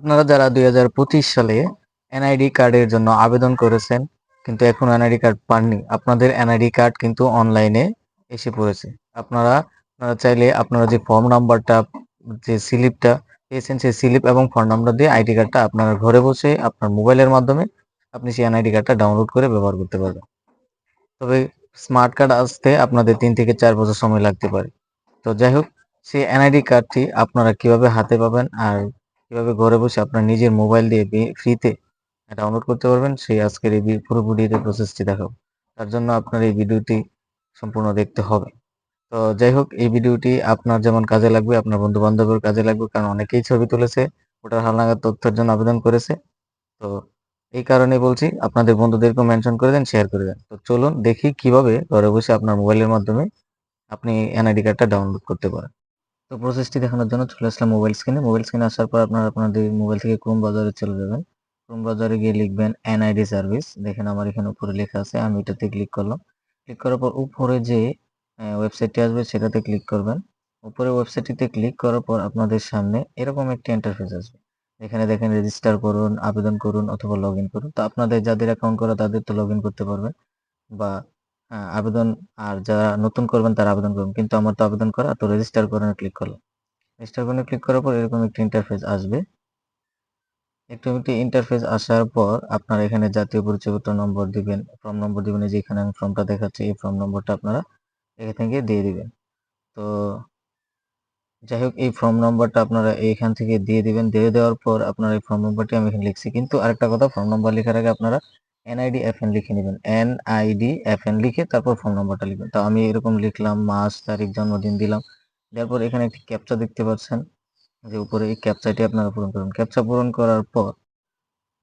আপনারা যারা দুই হাজার পঁচিশ সালে এনআইডি কার্ডের জন্য আবেদন করেছেন, কিন্তু এখন এনআইডি কার্ড পাননি, আপনাদের এনআইডি কার্ড কিন্তু অনলাইনে এসে পড়েছে। আপনারা আপনারা চাইলে আপনারা যে ফর্ম নাম্বারটা, যে স্লিপটা পেয়েছেন সেই স্লিপ এবং ফর্ম নাম্বার দিয়ে আইডি কার্ডটা আপনার ঘরে বসে আপনার মোবাইলের মাধ্যমে আপনি সেই এনআইডি কার্ডটা ডাউনলোড করে ব্যবহার করতে পারবেন। তবে স্মার্ট কার্ড আসতে আপনাদের তিন থেকে চার বছর সময় লাগতে পারে। তো যাই হোক, সেই এনআইডি কার্ডটি আপনারা কীভাবে হাতে পাবেন আর কীভাবে ঘরে বসে আপনার নিজের মোবাইল দিয়ে ফ্রিতে ডাউনলোড করতে পারবেন। সেই আজকের এই পুরো ভিডিওতে প্রসেসটি দেখাবো। তার জন্য আপনার এই ভিডিওটি সম্পূর্ণ দেখতে হবে। তো যাই হোক, এই ভিডিওটি আপনার যেমন কাজে লাগবে, আপনার বন্ধু বান্ধবের কাজে লাগবে, কারণ অনেকেই ছবি তুলেছে, ওটার হালনাগাদ তথ্যের জন্য আবেদন করেছে। তো এই কারণে বলছি, আপনাদের বন্ধুদেরকেও মেনশন করে দেন শেয়ার করে দেন। তো চলুন দেখি কীভাবে ঘরে বসে আপনার মোবাইলের মাধ্যমে আপনি এনআইডি কার্ডটা ডাউনলোড করতে পারেন। তো প্রসেসটি দেখানোর জন্য চলে আসলাম মোবাইল স্ক্রিনে মোবাইল স্ক্রিনে আসার পর আপনারা আপনাদের মোবাইল থেকে ক্রোম বাজারে চলে যাবেন। ক্রোম বাজারে গিয়ে লিখবেন এনআইডি সার্ভিস দেখেন আমার এখানে উপরে লেখা আছে, আমি এটাতে ক্লিক করলাম। ক্লিক করার পর উপরে যে ওয়েবসাইটটি আসবে সেটাতে ক্লিক করবেন। উপরে ওয়েবসাইটটিতে ক্লিক করার পর আপনাদের সামনে এরকম একটি ইন্টারফেস আসবে। এখানে দেখেন রেজিস্টার করুন, আবেদন করুন অথবা লগ করুন। তো আপনাদের যাদের অ্যাকাউন্ট করা তাদের তো লগ করতে পারবেন। বা আবেদন, আর যারা নতুন করবেন তারা আবেদন করবেন। কিন্তু আমার তো আবেদন করা, তো রেজিস্টার করানো ক্লিক করলাম। রেজিস্টার করে ক্লিক করার পর এরকম একটি ইন্টারফেস আসবে। একটু একটি ইন্টারফেস আসার পর আপনারা এখানে জাতীয় পরিচয়পত্র নম্বর দিবেন ফর্ম নম্বর দিবেন যে এখানে আমি ফর্মটা দেখাচ্ছি, এই ফর্ম নম্বরটা আপনারা এখান থেকে দিয়ে দিবেন। তো যাই হোক, এই ফর্ম নম্বরটা আপনারা এইখান থেকে দিয়ে দিবেন। দিয়ে দেওয়ার পর আপনারা এই ফর্ম নম্বরটি আমি এখানে লিখছি। কিন্তু আরেকটা কথা ফর্ম নম্বর লেখার আগে আপনারা এনআইডি এফএন লিখে নেবেন। এনআইডি এফ এন লিখে তারপর ফোন নম্বরটা লিখবেন। তো আমি এরকম লিখলাম, মাস, তারিখ, জন্মদিন দিলাম। দেওয়ার পর এখানে একটি ক্যাপচা দেখতে পাচ্ছেন, যে উপরে এই ক্যাপচাটি আপনারা পূরণ করুন ক্যাপচা পূরণ করার পর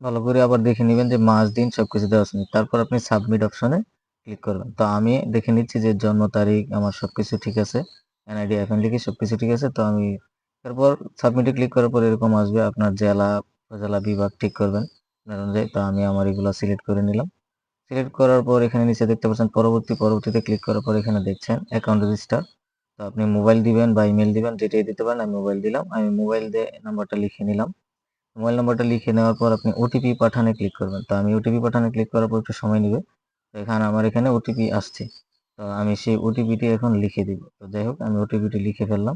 ভালো করে আবার দেখে নেবেন যে মাস, দিন সবকিছু দেওয়া আছে। তারপর আপনি সাবমিট অপশনে ক্লিক করবেন। তো আমি দেখে নিচ্ছি যে জন্ম, তারিখ, আমার সবকিছু ঠিক আছে। এনআইডি এফএন লিখে সবকিছু ঠিক আছে। তো আমি তারপর সাবমিটে ক্লিক করার পর এরকম আসবে। আপনার জেলা, উপজেলা বিভাগ ঠিক করবেন। আপনার অনুযায়ী তো আমি আমার এগুলো সিলেক্ট করে নিলাম। সিলেক্ট করার পর এখানে নিচে দেখতে পাচ্ছেন, পরবর্তী, পরবর্তীতে ক্লিক করার পর এখানে দেখছেন অ্যাকাউন্ট রেজিস্টার তো আপনি মোবাইল দিবেন বা ইমেল দিবেন, যেটাই দিতে পারেন, আমি মোবাইল দিলাম। আমি মোবাইল দিয়ে নাম্বারটা লিখে নিলাম। মোবাইল নাম্বারটা লিখে নেওয়ার পর আপনি ওটিপি পাঠানে ক্লিক করবেন। তো আমি ওটিপি পাঠানে ক্লিক করার পর একটু সময় নেবে। তো এখানে আমার এখানে ওটিপি আসছে। তো আমি সেই ওটিপিটি এখন লিখে দিব। তো যাই হোক, আমি ওটিপিটি লিখে ফেললাম।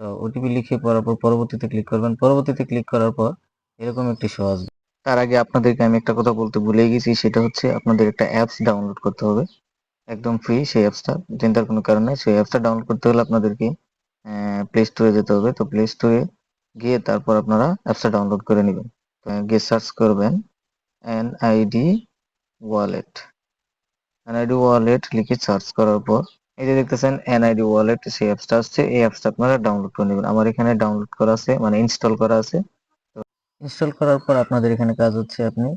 তো ওটিপি লিখে পড়ার পর পরবর্তীতে ক্লিক করবেন। পরবর্তীতে ক্লিক করার পর এরকম একটি আসবে তার আগে আপনাদেরকে আমি একটা কথা বলতে ভুলে গেছি, সেটা হচ্ছে আপনাদের একটা অ্যাপস ডাউনলোড করতে হবে। একদম ফ্রি সেই অ্যাপসটা চিন্তার কোনো কারণ সেই অ্যাপসটা ডাউনলোড করতে হলে আপনাদেরকে প্লে স্টোরে যেতে হবে। তো প্লে স্টোরে গিয়ে তারপর আপনারা অ্যাপসটা ডাউনলোড করে নেবেন। গিয়ে সার্চ করবেন এনআইডি ওয়ালেট এনআইডি ওয়ালেট লিখে সার্চ করার পর, এই যে দেখতেছেন এনআইডি ওয়ালেট সেই অ্যাপসটা আসছে। এই অ্যাপসটা আপনারা ডাউনলোড করে নেবেন। আমার এখানে ডাউনলোড করা আছে মানে ইনস্টল করা আছে। ইনস্টল করার পর আপনাদের এখানে কাজ হচ্ছে আপনি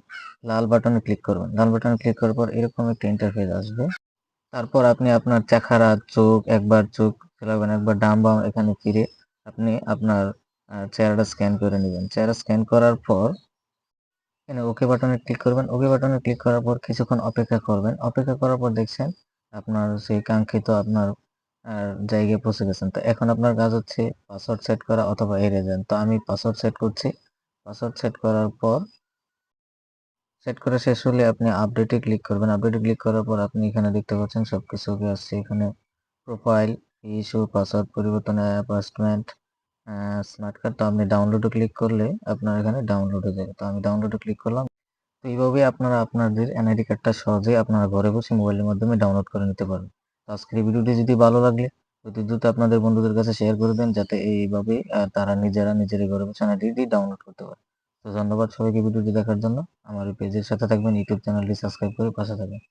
লাল বাটনে ক্লিক করবেন। লাল বাটনে ক্লিক করার পর এরকম একটা ইন্টারফেস আসবে। তারপর আপনি আপনার চেহারা চোখ, একবার চোখ ফেলাবেন, একবার ডাম বাম এখানে ফিরে আপনি আপনার চেহারাটা স্ক্যান করে নেবেন। চেহারা স্ক্যান করার পর এখানে ওকে বাটনে ক্লিক করবেন। ওকে বাটনে ক্লিক করার পর কিছুক্ষণ অপেক্ষা করবেন। অপেক্ষা করার পর দেখছেন আপনার সেই কাঙ্ক্ষিত আপনার জায়গায় পৌঁছে গেছেন। তো এখন আপনার কাজ হচ্ছে পাসওয়ার্ড সেট করা অথবা এরেজেন তো আমি পাসওয়ার্ড সেট করছি। পাসওয়ার্ড সেট করার পর সেট করা শেষ হলে আপনি আপডেটে ক্লিক করবেন। আপডেটে ক্লিক করার পর আপনি এখানে দেখতে পাচ্ছেন সবকিছু ওকে আসছে। এখানে প্রোফাইল ইস্যু পাসওয়ার্ড পরিবর্তন অ্যাডভার্সমেন্ট স্মার্ট কার্ড তো আপনি ডাউনলোডে ক্লিক করলে আপনার এখানে ডাউনলোড যাবে। তো আমি ডাউনলোডে ক্লিক করলাম। তো এইভাবে আপনারা আপনাদের এনআইডি কার্ডটা সহজে আপনারা ঘরে বসে মোবাইলের মাধ্যমে ডাউনলোড করে নিতে পারেন আজকের ভিডিওটি যদি ভালো লাগলে অতি দ্রুত আপনাদের বন্ধুদের কাছে শেয়ার করে দেন যাতে এইভাবে তারা নিজেরা নিজের ঘরে বসে দিয়ে ডাউনলোড করতে পারে। তো ধন্যবাদ সবাইকে ভিডিওটি দেখার জন্য। আমার পেজের সাথে থাকবেন ইউটিউব চ্যানেলটি সাবস্ক্রাইব করে পাশে থাকবেন।